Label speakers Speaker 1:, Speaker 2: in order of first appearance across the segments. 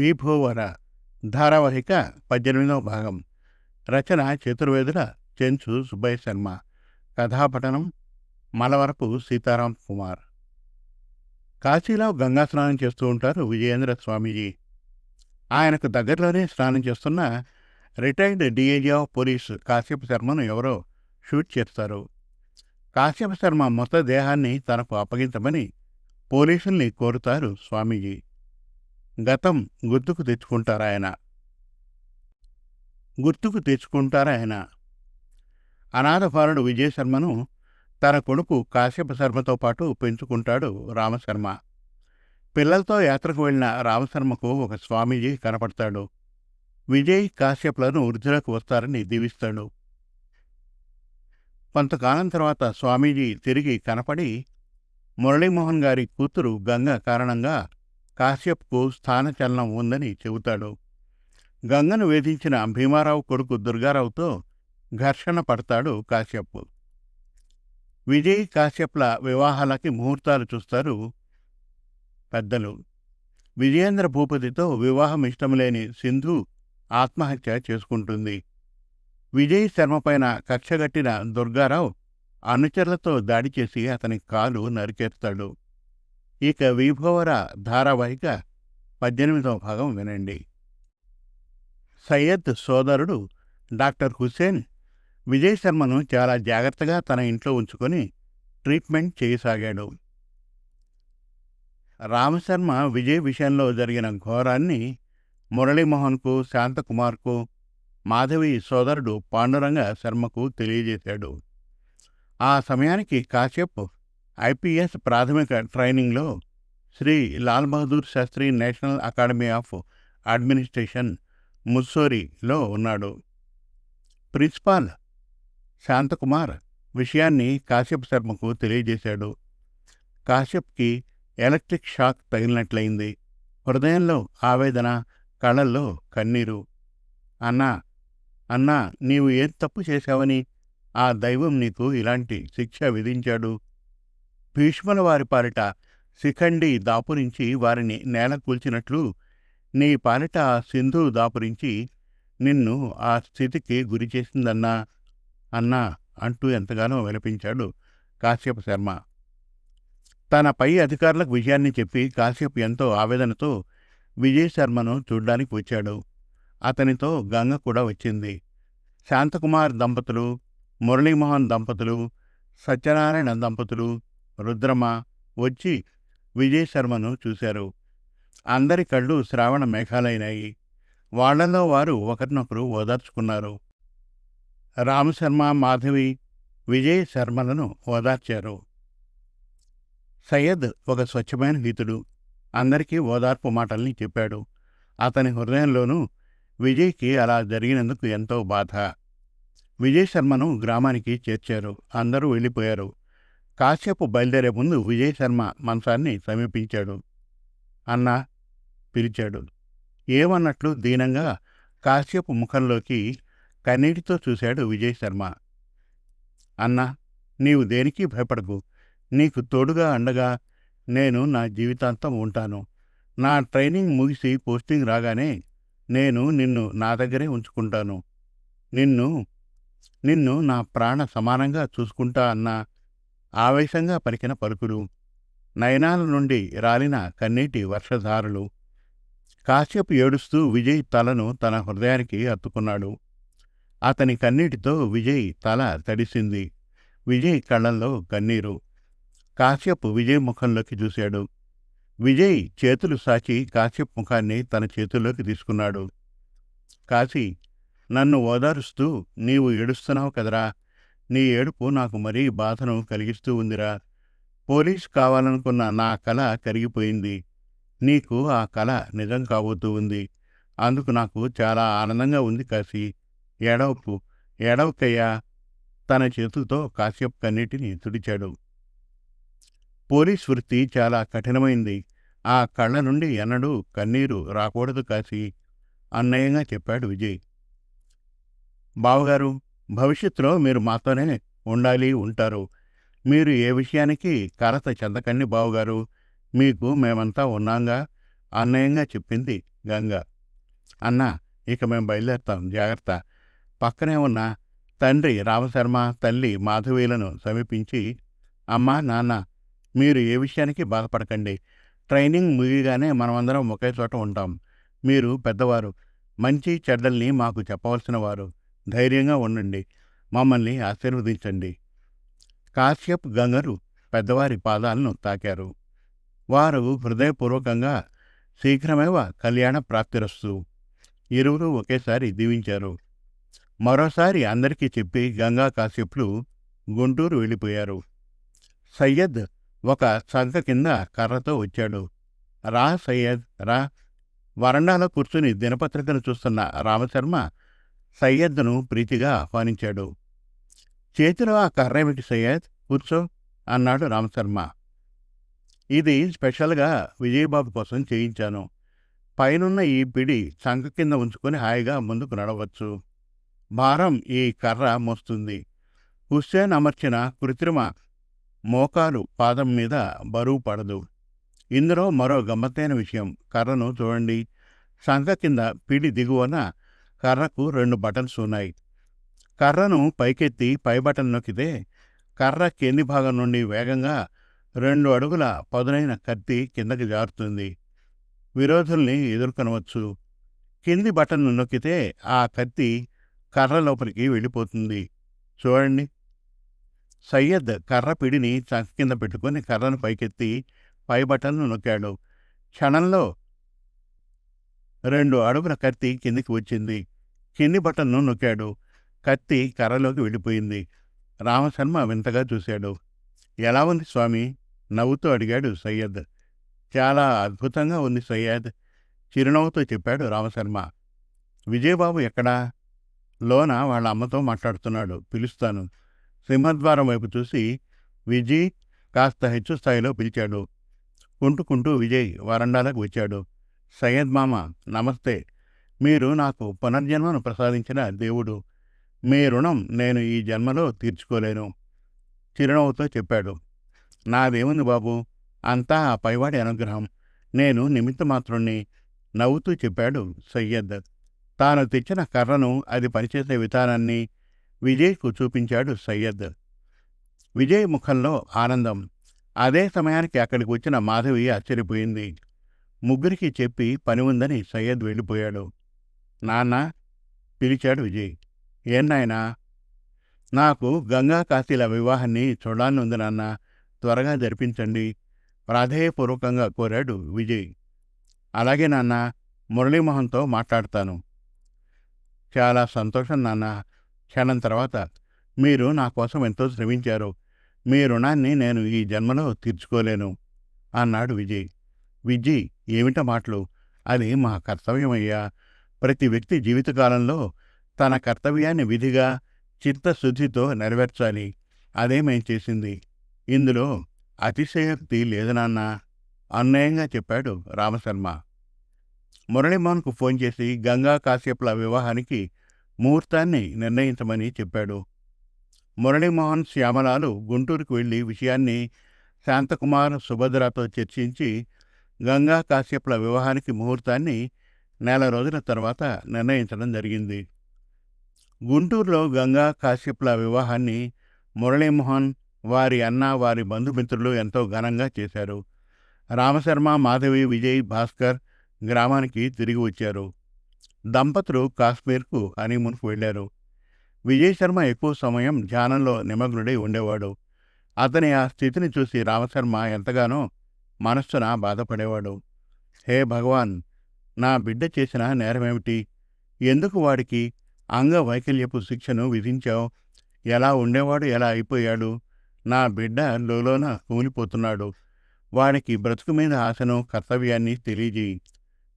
Speaker 1: విభోవర ధారావాహిక పద్దెనిమిదవ భాగం. రచన చతుర్వేదుల చెంచు సుబ్బయ్య శర్మ. కథాపఠనం మలవరపు సీతారాం కుమార్. కాశీలో గంగా స్నానం చేస్తూ ఉంటారు విజయేంద్ర స్వామీజీ. ఆయనకు దగ్గరలోనే స్నానం చేస్తున్న retired DIG of police Kashyapa శర్మను ఎవరో షూట్ చేస్తారు. కాశ్యప శర్మ మొత్త దేహాన్ని తనకు అప్పగించమని పోలీసుల్ని కోరుతారు స్వామీజీ. గతం గుర్తుకు తెచ్చుకుంటారాయన? గుర్తుకు తెచ్చుకుంటారాయన? అనాథపాలుడు విజయశర్మను తన కొడుకు కాశ్యప శర్మతో పాటు పెంచుకుంటాడు రామశర్మ. పిల్లలతో యాత్రకు వెళ్ళిన రామశర్మకు ఒక స్వామీజీ కనపడతాడు. విజయ్ కాశ్యపులను వృద్ధులకు వస్తారని దీవిస్తాడు. కొంతకాలం తర్వాత స్వామీజీ తిరిగి కనపడి మురళీమోహన్ గారి కూతురు గంగ కారణంగా కాశ్యప్కు స్థానచలనం ఉందని చెబుతాడు. గంగను వేధించిన భీమారావు కొడుకు దుర్గారావుతో ఘర్షణ పడతాడు కాశ్యప్ విజయ్ కాశ్యప్ల వివాహాలకి ముహూర్తాలు చూస్తారు పెద్దలు. విజయేంద్ర భూపతితో వివాహం ఇష్టం లేని సింధు ఆత్మహత్య చేసుకుంటుంది. విజయ్ శర్మపైన కక్షగట్టిన దుర్గారావు అనుచరులతో దాడి చేసి అతని కాలు నరికేస్తాడు. ఇక విభవర ధారావాహిక పద్దెనిమిదవ భాగం వినండి. సయ్యద్ సోదరుడు డాక్టర్ హుస్సేన్ విజయ్ శర్మను చాలా జాగ్రత్తగా తన ఇంట్లో ఉంచుకొని ట్రీట్మెంట్ చేయసాగాడు. రామశర్మ విజయ్ విషయంలో జరిగిన ఘోరాన్ని మురళీమోహన్కు శాంతకుమార్కు మాధవి సోదరుడు పాండురంగ శర్మకు తెలియజేశాడు. ఆ సమయానికి కాశ్యప్ ఐపీఎస్ ప్రాథమిక ట్రైనింగ్లో Shri Lal Bahadur Shastri national academy of administration ముస్సోరిలో ఉన్నాడు. ప్రిన్సిపాల్ శాంతకుమార్ విషయాన్ని కాశ్యప్ శర్మకు తెలియజేశాడు. కాశ్యప్కి ఎలక్ట్రిక్ షాక్ తగిలినట్లయింది. హృదయంలో ఆవేదన కళ్ళల్లో కన్నీరు. అన్నా అన్నా నీవు ఏం తప్పు చేశావని ఆ దైవం నీకు ఇలాంటి శిక్ష విధించాడు. భీష్ముల వారి పాలిట శిఖండి దాపురించి వారిని నేల కూల్చినట్లు నీ పాలిట సింధు దాపురించి నిన్ను ఆ స్థితికి గురి చేసిందన్నా అన్నా అంటూ ఎంతగానో విలపించాడు కాశ్యప శర్మ. తన పై అధికారులకు విజయాన్ని చెప్పి కాశ్యప్ ఎంతో ఆవేదనతో విజయ్ శర్మను చూడ్డానికి వచ్చాడు. అతనితో గంగ కూడా వచ్చింది. శాంతకుమార్ దంపతులు మురళీమోహన్ దంపతులు సత్యనారాయణ దంపతులు రుద్రమ వచ్చి విజయ్ శర్మను చూశారు. అందరి కళ్ళు శ్రావణ మేఘాలైనాయి. వాళ్ళలో వారు ఒకరినొకరు ఓదార్చుకున్నారు. రామశర్మ మాధవి విజయ్ శర్మలను ఓదార్చారు. సయ్యద్ ఒక స్వచ్ఛమైన హితుడు అందరికీ ఓదార్పు మాటల్ని చెప్పాడు. అతని హృదయంలోనూ విజయ్కి అలా జరిగినందుకు ఎంతో బాధ. విజయ్ శర్మను గ్రామానికి చేర్చారు. అందరూ వెళ్ళిపోయారు. కాశ్యపు బయలుదేరే ముందు విజయ్ శర్మ సమీపించాడు. అన్నా పిలిచాడు. ఏమన్నట్లు దీనంగా కాశ్యపు ముఖంలోకి కన్నీటితో చూశాడు విజయశర్మ అన్నా నీవు దేనికి భయపడకు. నీకు తోడుగా అండగా నేను నా జీవితాంతం ఉంటాను. నా ట్రైనింగ్ ముగిసి పోస్టింగ్ రాగానే నేను నిన్ను నా దగ్గరే ఉంచుకుంటాను. నిన్ను నిన్ను నా ప్రాణ సమానంగా చూసుకుంటా అన్నా ఆవేశంగా పలికిన పలుకులు నయనాల నుండి రాలిన కన్నీటి వర్షధారులు. కాశ్యప్ ఏడుస్తూ విజయ్ తలను తన హృదయానికి అత్తుకున్నాడు. అతని కన్నీటితో విజయ్ తల తడిసింది. విజయ్ కళ్ళల్లో కన్నీరు. కాశ్యప్ విజయ్ ముఖంలోకి చూశాడు. విజయ్ చేతులు సాచి కాశ్యప్ ముఖాన్ని తన చేతుల్లోకి తీసుకున్నాడు. కాశీ నన్ను ఓదారుస్తూ నీవు ఏడుస్తున్నావు కదరా? నీ ఏడుపు నాకు మరీ బాధను కలిగిస్తూ ఉందిరా. పోలీస్ కావాలనుకున్న నా కళ కరిగిపోయింది. నీకు ఆ కళ నిజం కాబోతూ ఉంది. అందుకు నాకు చాలా ఆనందంగా ఉంది కాశీ. ఎడవకు ఏడవకయ్యా. తన చేతులతో కాశ్యప్ కన్నిటిని తుడిచాడు. పోలీస్ వృత్తి చాలా కఠినమైంది. ఆ కళ్ళ నుండి ఎన్నడూ కన్నీరు రాకూడదు కాశీ. అన్నయంగా చెప్పాడు విజయ్. బావగారు భవిష్యత్తులో మీరు మాతోనే ఉండాలి ఉంటారు. మీరు ఏ విషయానికి కలత చెందకండి బావుగారు. మీకు మేమంతా ఉన్నాంగా? అన్నయంగా చెప్పింది గంగ. అన్న ఇక మేము బయలుదేరుతాం. జాగ్రత్త. పక్కనే ఉన్న తండ్రి రామశర్మ తల్లి మాధవీలను సమీపించి అమ్మా నాన్న మీరు ఏ విషయానికి బాధపడకండి. ట్రైనింగ్ ముగిగానే మనమందరం ఒకే చోట ఉంటాం. మీరు పెద్దవారు. మంచి చెడ్డల్ని మాకు చెప్పవలసిన వారు. ధైర్యంగా ఉండండి. మమ్మల్ని ఆశీర్వదించండి. కాశ్యప్ గంగరు పెద్దవారి పాదాలను తాకారు. వారు హృదయపూర్వకంగా శీఘ్రమేవ కళ్యాణ ప్రాప్తిరస్తు ఇరువురు ఒకేసారి దీవించారు. మరోసారి అందరికీ చెప్పి గంగా కాశ్యప్లు గుంటూరు వెళ్ళిపోయారు. సయ్యద్ ఒక సంఖ కింద కర్రతో వచ్చాడు. రా సయ్యద్ రా. వరండాలో కూర్చుని దినపత్రికను చూస్తున్న రామశర్మ సయ్యద్ను ప్రీతిగా ఆహ్వానించాడు. చేతిలో ఆ కర్రేమిటి సయ్యద్? కూర్చో అన్నాడు రామశర్మ. ఇది స్పెషల్గా విజయబాబు కోసం చేయించాను. పైనున్న ఈ పిడి చంక కింద ఉంచుకొని హాయిగా ముందుకు నడవచ్చు. భారం ఈ కర్ర మోస్తుంది. హుస్సేన్ అమర్చిన కృత్రిమ మోకాలు పాదం మీద బరువు పడదు. ఇందులో మరో గమ్మత్తైన విషయం. కర్రను చూడండి. సంఖ కింద పిడి దిగువన కర్రకు రెండు బటన్స్ ఉన్నాయి. కర్రను పైకెత్తి పై బటన్ నొక్కితే కర్ర కింది భాగం నుండి వేగంగా రెండు అడుగుల పదునైన కత్తి కిందకి జారుతుంది. విరోధుల్ని ఎదుర్కొనవచ్చు. కింది బటన్ను నొక్కితే ఆ కత్తి కర్ర లోపలికి వెళ్ళిపోతుంది. చూడండి. సయ్యద్ కర్ర పిడిని చంక కింద పెట్టుకుని కర్రను పైకెత్తి పై బటన్ను నొక్కాడు. క్షణంలో రెండు అడుగుల కత్తి కిందికి వచ్చింది. కింది బటన్ను నొక్కాడు. కత్తి కర్రలోకి వెళ్ళిపోయింది. రామశర్మ వింతగా చూశాడు. ఎలా ఉంది స్వామి? నవ్వుతూ అడిగాడు సయ్యద్. చాలా అద్భుతంగా ఉంది సయ్యద్ చిరునవ్వుతో చెప్పాడు రామశర్మ. విజయబాబు ఎక్కడా? లోన? వాళ్ళ అమ్మతో మాట్లాడుతున్నాడు. పిలుస్తాను. సింహద్వారం వైపు చూసి విజయ్ కాస్త హెచ్చు స్థాయిలో పిలిచాడు. కుంటుకుంటూ విజయ్ వరండాలకు వచ్చాడు. సయ్యద్ మామ నమస్తే. మీరు నాకు పునర్జన్మను ప్రసాదించిన దేవుడు. మీ రుణం నేను ఈ జన్మలో తీర్చుకోలేను. చిరునవ్వుతో చెప్పాడు. నాదేముంది బాబు అంతా ఆ పైవాడి అనుగ్రహం. నేను నిమిత్త మాత్రుణ్ణి నవ్వుతూ చెప్పాడు సయ్యద్. తాను తెచ్చిన కర్రను అది పనిచేసే విధానాన్ని విజయ్కు చూపించాడు సయ్యద్. విజయ్ ముఖంలో ఆనందం. అదే సమయానికి అక్కడికి వచ్చిన మాధవి ఆశ్చర్యపోయింది. ముగ్గురికి చెప్పి పని ఉందని సయ్యద్ వెళ్ళిపోయాడు. నాన్న పిలిచాడు విజయ్. ఏం నాయనా? నాకు గంగా కాశీల వివాహాన్ని చూడాలనుంది నాన్న. త్వరగా జరిపించండి. ప్రాధేయపూర్వకంగా కోరాడు విజయ్. అలాగే నాన్న మురళీమోహన్తో మాట్లాడతాను. చాలా సంతోషం నాన్న. క్షణం తర్వాత మీరు నా కోసం ఎంతో శ్రమించారు. మీ రుణాన్ని నేను ఈ జన్మలో తీర్చుకోలేను అన్నాడు విజయ్. విజ్జి ఏమిట మాటలు? అది మా కర్తవ్యమయ్యా. ప్రతి వ్యక్తి జీవితకాలంలో తన కర్తవ్యాన్ని విధిగా చిత్తశుద్ధితో నెరవేర్చాలి. అదే మేం చేసింది. ఇందులో అతిశయోక్తి లేదనాన్నా అన్యాయంగా చెప్పాడు రామశర్మ. మురళీమోహన్కు ఫోన్ చేసి గంగా కాశ్యప్ల వివాహానికి ముహూర్తాన్ని నిర్ణయించమని చెప్పాడు. మురళీమోహన్ శ్యామలాలు గుంటూరుకు వెళ్ళి విషయాన్ని శాంతకుమార్ సుభద్రతో చర్చించి గంగా కాశ్యప్ల వివాహానికి ముహూర్తాన్ని నెల రోజుల తర్వాత నిర్ణయించడం జరిగింది. గుంటూరులో గంగా కాశ్యప్ల వివాహాన్ని మురళీమోహన్ వారి అన్న వారి బంధుమిత్రులు ఎంతో ఘనంగా చేశారు. రామశర్మ మాధవి విజయ్ భాస్కర్ గ్రామానికి తిరిగి వచ్చారు. దంపతులు కాశ్మీర్కు హనీమూన్కు వెళ్ళారు. విజయ్ శర్మ ఎక్కువ సమయం ధ్యానంలో నిమగ్నుడై ఉండేవాడు. అతని ఆ స్థితిని చూసి రామశర్మ ఎంతగానో మనస్సున బాధపడేవాడు. హే భగవాన్! నా బిడ్డ చేసిన నేరమేమిటి? ఎందుకు వాడికి అంగవైకల్యపు శిక్షను విధించావు? ఎలా ఉండేవాడు? ఎలా అయిపోయాడు? నా బిడ్డ లోలోన కూలిపోతున్నాడు. వాడికి బ్రతుకు మీద ఆశను కర్తవ్యాన్ని తెలియజేయి.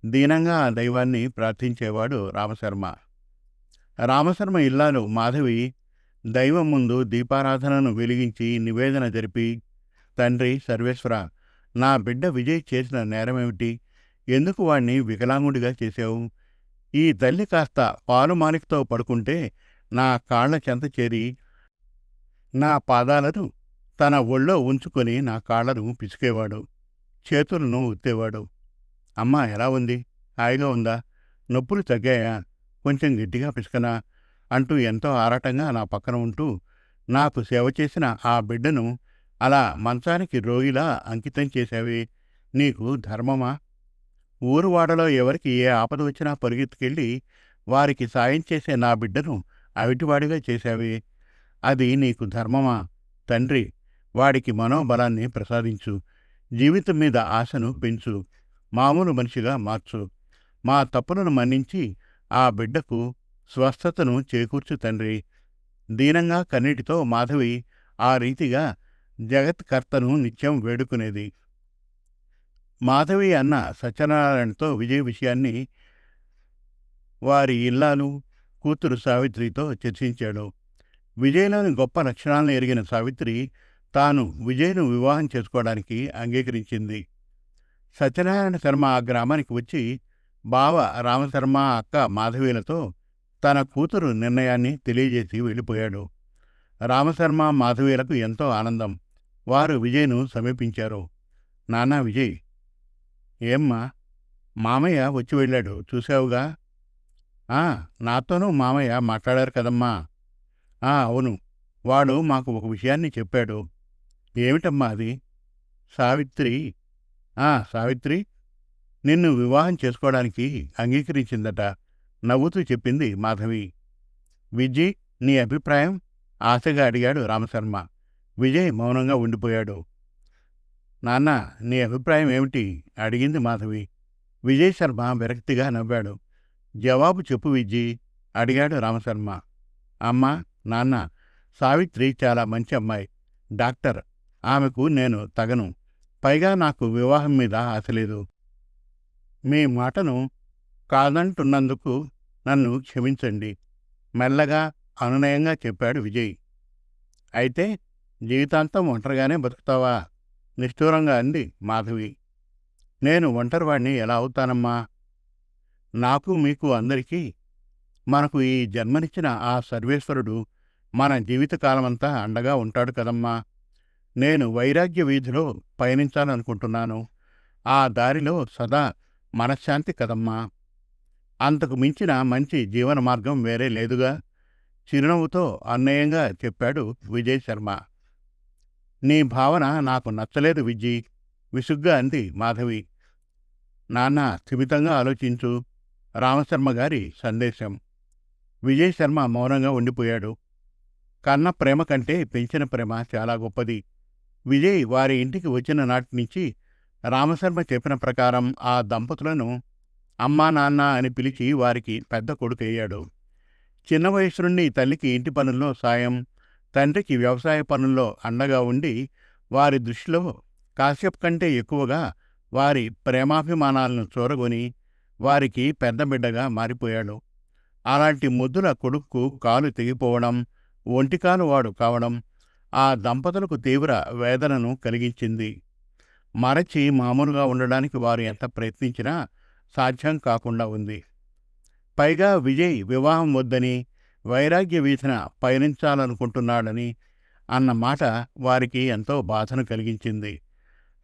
Speaker 1: దీనంగా ఆ దైవాన్ని ప్రార్థించేవాడు రామశర్మ. రామశర్మ ఇల్లాలు మాధవి దైవం ముందు దీపారాధనను వెలిగించి నివేదన జరిపి తండ్రి సర్వేశ్వర నా బిడ్డ విజయ్ చేసిన నేరమేమిటి? ఎందుకు వాణ్ణి వికలాంగుడిగా చేశావు? ఈ తల్లి కాస్త పాలుమాలికతో పడుకుంటే నా కాళ్ళ చెంత చేరి నా పాదాలను తన ఒళ్ళో ఉంచుకొని నా కాళ్ళను పిసికేవాడు. చేతులను ఉత్తేవాడు. అమ్మ ఎలా ఉంది? హాయిగా ఉందా? నొప్పులు తగ్గాయా? కొంచెం గట్టిగా పిసుకనా? అంటూ ఎంతో ఆరాటంగా నా పక్కన ఉంటూ నాకు సేవ చేసిన ఆ బిడ్డను అలా మంచానికి రోగిలా అంకితం చేశావి? నీకు ధర్మమా? ఊరువాడలో ఎవరికి ఏ ఆపద వచ్చినా పరిగెత్తుకెళ్ళి వారికి సాయం చేసే నా బిడ్డను అవిటివాడిగా చేశావి? అది నీకు ధర్మమా? తండ్రి వాడికి మనోబలాన్ని ప్రసాదించు. జీవితం మీద ఆశను పెంచు. మామూలు మనిషిగా మార్చు. మా తప్పులను మన్నించి ఆ బిడ్డకు స్వస్థతను చేకూర్చు తండ్రి. దీనంగా కన్నీటితో మాధవి ఆ రీతిగా జగత్కర్తను నిత్యం వేడుకునేది. మాధవి అన్న సత్యనారాయణతో విజయ విషయాన్ని వారి ఇల్లాలు కూతురు సావిత్రితో చర్చించాడు. విజయలోని గొప్ప లక్షణాలను ఎరిగిన సావిత్రి తాను విజయ్ను వివాహం చేసుకోవడానికి అంగీకరించింది. సత్యనారాయణ శర్మ ఆ గ్రామానికి వచ్చి బావ రామశర్మ అక్క మాధవీలతో తన కూతురు నిర్ణయాన్ని తెలియజేసి వెళ్ళిపోయాడు. రామశర్మ మాధవీలకు ఎంతో ఆనందం. వారు విజయ్ను సమీపించారు. నానా విజయ్ ఏమ్మా? మామయ్య వచ్చి వెళ్ళాడు. చూసావుగా ఆ నాతోనూ మామయ్య మాట్లాడారు కదమ్మా. ఆ అవును. వాడు మాకు ఒక విషయాన్ని చెప్పాడు. ఏమిటమ్మా అది? సావిత్రి. ఆ సావిత్రి నిన్ను వివాహం చేసుకోవడానికి అంగీకరించిందట. నవ్వుతూ చెప్పింది మాధవి. విజయ్ నీ అభిప్రాయం? ఆశగా అడిగాడు రామశర్మ. విజయ్ మౌనంగా ఉండిపోయాడు. నాన్న నీ అభిప్రాయం ఏమిటి? అడిగింది మాధవి. విజయ్ శర్మ విరక్తిగా నవ్వాడు. జవాబు చెప్పు విజ్జి అడిగాడు రామశర్మ. అమ్మా నాన్న సావిత్రి చాలా మంచి అమ్మాయి. డాక్టర్. ఆమెకు నేను తగను. పైగా నాకు వివాహం మీద ఆశ లేదు. మీ మాటను కాదంటున్నందుకు నన్ను క్షమించండి మెల్లగా అనునయంగా చెప్పాడు విజయ్. అయితే జీవితాంతం ఒంటరిగానే బతుకుతావా? నిష్ఠూరంగా అంది మాధవి. నేను ఒంటరివాణ్ణి ఎలా అవుతానమ్మా? నాకు మీకు అందరికీ మనకు ఈ జన్మనిచ్చిన ఆ సర్వేశ్వరుడు మన జీవితకాలమంతా అండగా ఉంటాడు కదమ్మా. నేను వైరాగ్య వీధిలో పయనించాలనుకుంటున్నాను. ఆ దారిలో సదా మనశ్శాంతి కదమ్మా. అంతకు మించిన మంచి జీవన మార్గం వేరే లేదుగా. చిరునవ్వుతో అన్యాయంగా చెప్పాడు విజయ్ శర్మ. నీ భావన నాకు నచ్చలేదు విజ్జి. విసుగ్గా అంది మాధవి. నాన్న స్థిమితంగా ఆలోచించు. రామశర్మ గారి సందేశం. విజయ్ శర్మ మౌనంగా ఉండిపోయాడు. కన్న ప్రేమ కంటే పెంచిన ప్రేమ చాలా గొప్పది. విజయ్ వారి ఇంటికి వచ్చిన నాటి నుంచి రామశర్మ చెప్పిన ప్రకారం ఆ దంపతులను అమ్మా నాన్న అని పిలిచి వారికి పెద్ద కొడుకయ్యాడు చిన్న వయసు నుండి తల్లికి ఇంటి పనుల్లో సాయం తండ్రికి వ్యవసాయ పనుల్లో అండగా ఉండి వారి దృష్టిలో కాశ్యప్ కంటే ఎక్కువగా వారి ప్రేమాభిమానాలను చూరగొని వారికి పెద్ద బిడ్డగా మారిపోయాడు. అలాంటి ముద్దుల కొడుక్కు కాలు తెగిపోవడం ఒంటికాలు వాడు కావడం ఆ దంపతులకు తీవ్ర వేదనను కలిగించింది. మరచి మామూలుగా ఉండడానికి వారు ఎంత ప్రయత్నించినా సాధ్యం కాకుండా ఉంది. పైగా విజయ్ వివాహం వద్దని వైరాగ్య వీధిన పయనించాలనుకుంటున్నాడని అన్న మాట వారికి ఎంతో బాధను కలిగించింది.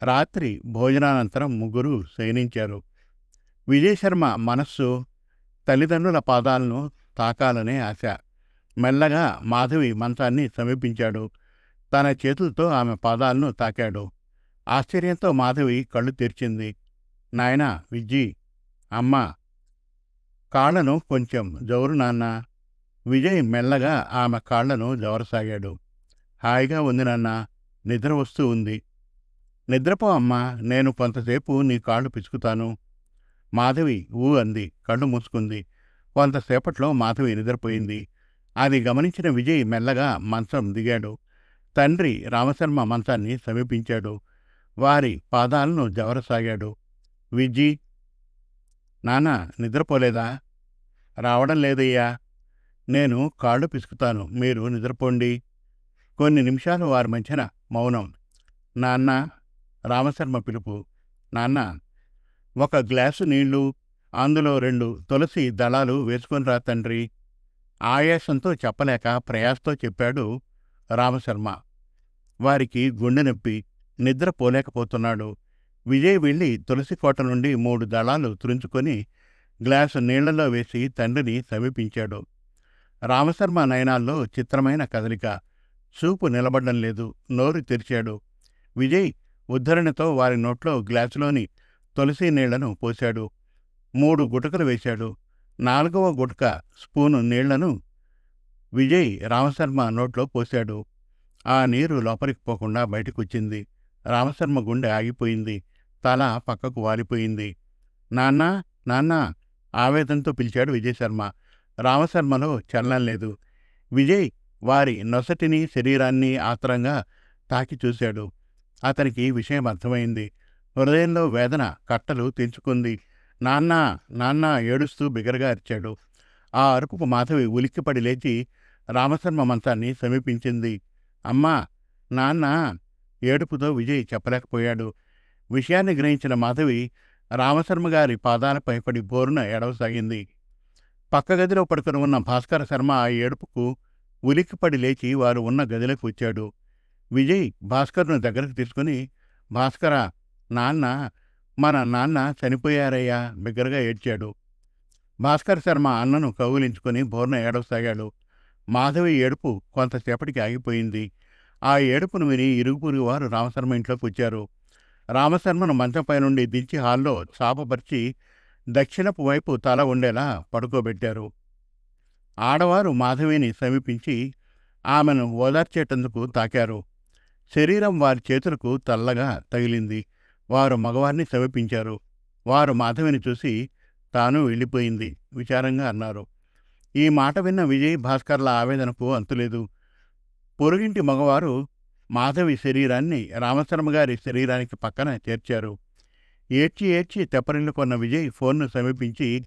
Speaker 1: రాత్రి భోజనానంతరం ముగ్గురు శయనించారు. విజయశర్మ మనస్సు తల్లిదండ్రుల పాదాలను తాకాలనే ఆశ. మెల్లగా మాధవి మంచాన్ని సమీపించాడు. తన చేతులతో ఆమె పాదాలను తాకాడు. ఆశ్చర్యంతో మాధవి కళ్ళు తెరిచింది. నాయనా విజ్జి అమ్మ కాళ్ళను కొంచెం జవురు నాన్న విజయ్ మెల్లగా ఆమె కాళ్ళను జవరసాగాడు. హాయిగా ఉంది నాన్న నిద్ర వస్తూ ఉంది. నిద్రపో అమ్మా నేను కొంతసేపు నీ కాళ్ళు పిసుకుతాను మాధవి ఊ అంది కళ్ళు మూసుకుంది. కొంతసేపట్లో మాధవి నిద్రపోయింది. అది గమనించిన విజయ్ మెల్లగా మంచం దిగాడు. తండ్రి రామశర్మ మంచాన్ని సమీపించాడు. వారి పాదాలను జవరసాగాడు. విజ్జి నాన్న నిద్రపోలేదా? రావడం లేదయ్యా. నేను కాళ్ళు పిసుకుతాను మీరు నిద్రపోండి. కొన్ని నిమిషాలు వారి మధ్యన మౌనం. నాన్న రామశర్మ పిలుపు. నాన్న ఒక గ్లాసు నీళ్ళు అందులో రెండు తులసి దళాలు వేసుకొని రా తండ్రి. ఆయాసంతో చెప్పలేక ప్రయాసతో చెప్పాడు రామశర్మ. వారికి గుండె నొప్పి నిద్ర పోలేకపోతున్నాడు. విజయ్ వెళ్ళి తులసి కోట నుండి మూడు దళాలు తురించుకొని గ్లాసు నీళ్ళలో వేసి తండ్రిని సమీపించాడు. రామశర్మ నయనాల్లో చిత్రమైన కదలిక. చూపు నిలబడ్డం లేదు. నోరు తెరిచాడు. విజయ్ ఉద్ధరణతో వారి నోట్లో గ్లాసులోని తులసి నీళ్ళను పోశాడు. మూడు గుటకలు వేశాడు. నాలుగవ గుటక స్పూను నీళ్ళను విజయ్ రామశర్మ నోట్లో పోశాడు. ఆ నీరు లోపలికి పోకుండా బయటకొచ్చింది. రామశర్మ గుండె ఆగిపోయింది. తల పక్కకు వాలిపోయింది. నాన్నా నాన్నా ఆవేదంతో పిలిచాడు విజయశర్మ. రామశర్మలో చలనం లేదు. విజయ్ వారి నొసటిని శరీరాన్ని ఆత్రంగా తాకి చూశాడు. అతనికి విషయం అర్థమైంది. హృదయంలో వేదన కట్టలు తెంచుకుంది. నాన్న నాన్న ఏడుస్తూ బిగరగా అరిచాడు. ఆ అరుపుకు మాధవి ఉలిక్కిపడి లేచి రామశర్మ మంచాన్ని సమీపించింది. అమ్మా నాన్న ఏడుపుతో విజయ్ చెప్పలేకపోయాడు. విషయాన్ని గ్రహించిన మాధవి రామశర్మ గారి పాదాలపై పడి బోరున ఏడవసాగింది. పక్క గదిలో పడుకుని ఉన్న భాస్కర శర్మ ఆ ఏడుపుకు ఉలిక్కిపడి లేచి వారు ఉన్న గదిలోకి వచ్చాడు. విజయ్ భాస్కర్ను దగ్గరకు తీసుకుని భాస్కర నాన్న మన నాన్న చనిపోయారయ్యా బిగ్గరగా ఏడ్చాడు. భాస్కర్ శర్మ అన్నను కౌగిలించుకుని బోర్న ఏడవసాగాడు. మాధవి ఏడుపు కొంతసేపటికి ఆగిపోయింది. ఆ ఏడుపును విని ఇరుగు వారు రామశర్మ ఇంట్లోకి వచ్చారు. రామశర్మను మంచంపై నుండి దించి హాల్లో చాపపరిచి దక్షిణపు వైపు తల ఉండేలా పడుకోబెట్టారు. ఆడవారు మాధవిని సమీపించి ఆమెను ఓదార్చేటందుకు తాకారు. శరీరం వారి చేతులకు తల్లగా తగిలింది. వారు మగవారిని సమీపించారు. వారు మాధవిని చూసి తాను వెళ్ళిపోయింది విచారంగా అన్నారు. ఈ మాట విన్న విజయ్ భాస్కర్ల ఆవేదనకు అంతులేదు. పొరుగింటి మగవారు మాధవి శరీరాన్ని రామశర్మ గారి శరీరానికి పక్కన చేర్చారు. ఏడ్చి ఏడ్చి తెప్పరిల్లుకొన్న విజయ్ ఫోన్ను సమీపించి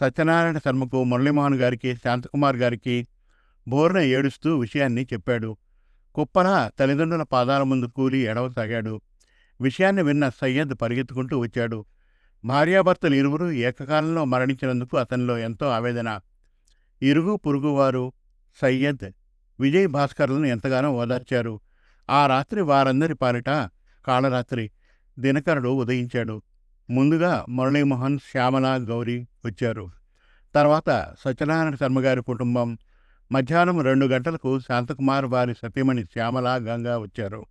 Speaker 1: సత్యనారాయణ శర్మకు మురళీమోహన్ గారికి శాంతకుమార్ గారికి బోర్న ఏడుస్తూ విషయాన్ని చెప్పాడు. కుప్పన తల్లిదండ్రుల పాదాల ముందు కూలి ఎడవసాగాడు. విషయాన్ని విన్న సయ్యద్ పరిగెత్తుకుంటూ వచ్చాడు. భార్యాభర్తలు ఇరువురు ఏకకాలంలో మరణించినందుకు అతనిలో ఎంతో ఆవేదన. ఇరుగు పొరుగువారు సయ్యద్ విజయ్ భాస్కర్లను ఎంతగానో ఓదార్చారు. ఆ రాత్రి వారందరి పాలిట కాళరాత్రి. దినకరుడు ఉదయించాడు. ముందుగా మురళీమోహన్ శ్యామల గౌరీ వచ్చారు. తర్వాత సత్యనారాయణ శర్మగారి కుటుంబం. మధ్యాహ్నం రెండు గంటలకు శాంతకుమార్ వారి సతీమణి శ్యామల గంగా వచ్చారు.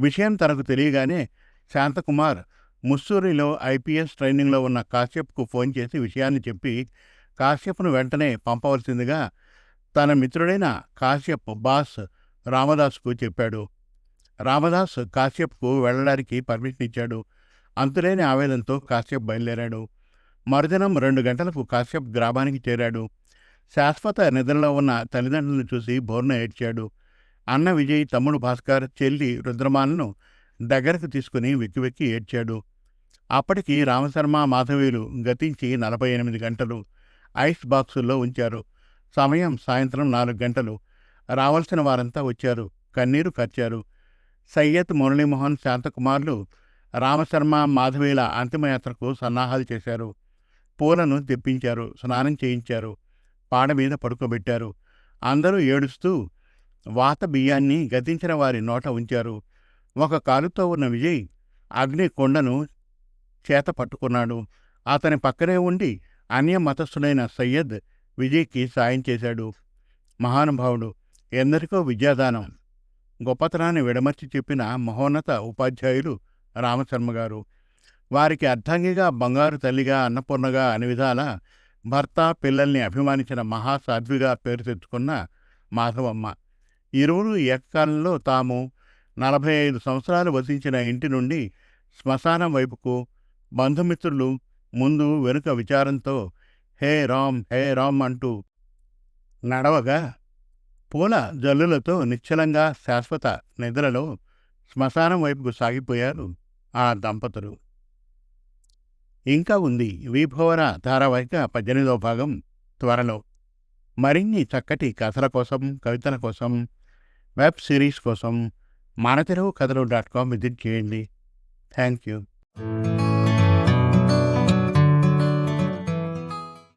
Speaker 1: విషయం తనకు తెలియగానే శాంతకుమార్ ముస్సూరిలో ఐపీఎస్ ట్రైనింగ్లో ఉన్న కాశ్యప్కు ఫోన్ చేసి విషయాన్ని చెప్పి కాశ్యప్ను వెంటనే పంపవలసిందిగా తన మిత్రుడైన కాశ్యప్ బాస్ రామదాస్కు చెప్పాడు. రామదాస్ కాశ్యప్కు వెళ్ళడానికి పర్మిషన్ ఇచ్చాడు. అంతులేని ఆవేదనతో కాశ్యప్ బయలుదేరాడు. మరుదినం రెండు గంటలకు కాశ్యప్ గ్రామానికి చేరాడు. శాశ్వత నిద్రలో ఉన్న తల్లిదండ్రులను చూసి బోర్న ఏడ్చాడు. అన్న విజయ్ తమ్ముడు భాస్కర్ చెల్లి రుద్రమాలను దగ్గరకు తీసుకుని వెక్కి వెక్కి ఏడ్చాడు. అప్పటికి రామశర్మ మాధవీలు గతించి నలభై ఎనిమిది గంటలు ఐస్ బాక్సుల్లో ఉంచారు. సమయం సాయంత్రం నాలుగు గంటలు. రావాల్సిన వారంతా వచ్చారు. కన్నీరు కర్చారు. సయ్యద్ మురళీమోహన్ శాంతకుమార్లు రామశర్మ మాధవీల అంతిమయాత్రకు సన్నాహాలు చేశారు. పూలను తెప్పించారు స్నానం చేయించారు పాడ మీద పడుకోబెట్టారు. అందరూ ఏడుస్తూ వాత బియ్యాన్ని గతించిన వారి నోట ఉంచారు. ఒక కాలుతో ఉన్న విజయ్ అగ్ని కొండను చేత పట్టుకున్నాడు. అతని పక్కనే ఉండి అన్య మతస్థుడైన సయ్యద్ విజయ్కి సాయం చేశాడు. మహానుభావుడు ఎందరికో విద్యాదానం. గొప్పతనాన్ని విడమర్చి చెప్పిన మహోన్నత ఉపాధ్యాయులు రామశర్మ గారు. వారికి అర్ధాంగిగా బంగారు తల్లిగా అన్నపూర్ణగా అన్ని విధాల భర్త పిల్లల్ని అభిమానించిన మహాసాధ్విగా పేరు తెచ్చుకున్న మాధవమ్మ. ఇరువురు ఏకకాలంలో తాము నలభై ఐదు సంవత్సరాలు వసించిన ఇంటి నుండి శ్మశానం వైపుకు బంధుమిత్రులు ముందు వెనుక విచారంతో హే రామ్ హే రామ్ అంటూ నడవగా పూల జల్లులతో నిశ్చలంగా శాశ్వత నిద్రలో శ్మశానం వైపుకు సాగిపోయారు ఆ దంపతులు. ఇంకా ఉంది విభవన ధారావాహిక పద్దెనిమిదవ భాగం త్వరలో. మరిన్ని చక్కటి కథల కోసం కవితల కోసం వెబ్ సిరీస్ కోసం మన తెలుగు కథలు డాట్ కామ్ విజిట్ చేయండి. Thank you